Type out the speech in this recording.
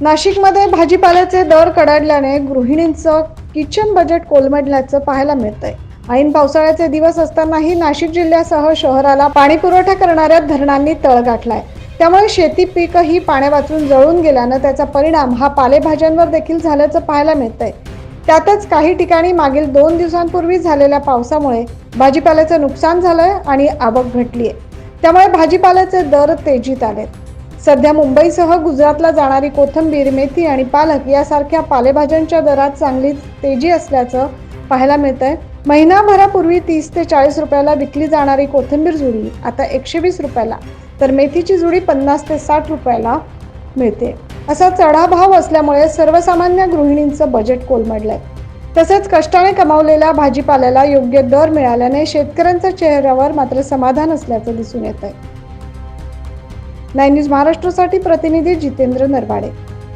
नाशिकमध्ये भाजीपाल्याचे दर कडाडल्याने गृहिणींचं किचन बजेट कोलमडल्याचं पाहायला मिळतंय. ऐन पावसाळ्याचे दिवस असतानाही नाशिक जिल्ह्यासह शहराला पाणी पुरवठा करणाऱ्या धरणांनी तळ गाठलाय. त्यामुळे शेती पीकही पाण्या वाचून जळून गेल्यानं त्याचा परिणाम हा पालेभाज्यांवर देखील झाल्याचं पाहायला मिळतंय. त्यातच काही ठिकाणी मागील दोन दिवसांपूर्वी झालेल्या पावसामुळे भाजीपाल्याचं नुकसान झालंय आणि आवक घटली आहे त्यामुळे भाजीपाल्याचे दर तेजीत आलेत. सध्या मुंबईसह गुजरातला जाणारी कोथंबीर मेथी आणि पालक यासारख्या पालेभाज्यांच्या दरात चांगली तेजी असल्याचं पाहायला मिळतंय. महिनाभरापूर्वी तीस ते चाळीस रुपयाला विकली जाणारी कोथिंबीर जुडी आता एकशे वीस रुपयाला. तर मेथीची जुडी पन्नास ते साठ रुपयाला मिळते. असा चढा भाव असल्यामुळे सर्वसामान्य गृहिणींचं बजेट कोलमडलंय. तसेच कष्टाने कमावलेल्या भाजीपाल्याला योग्य दर मिळाल्याने शेतकऱ्यांच्या चेहऱ्यावर मात्र समाधान असल्याचं दिसून येत आहे नाईन न्यूज महाराष्ट्रासाठी प्रतिनिधी जितेंद्र नरवाडे.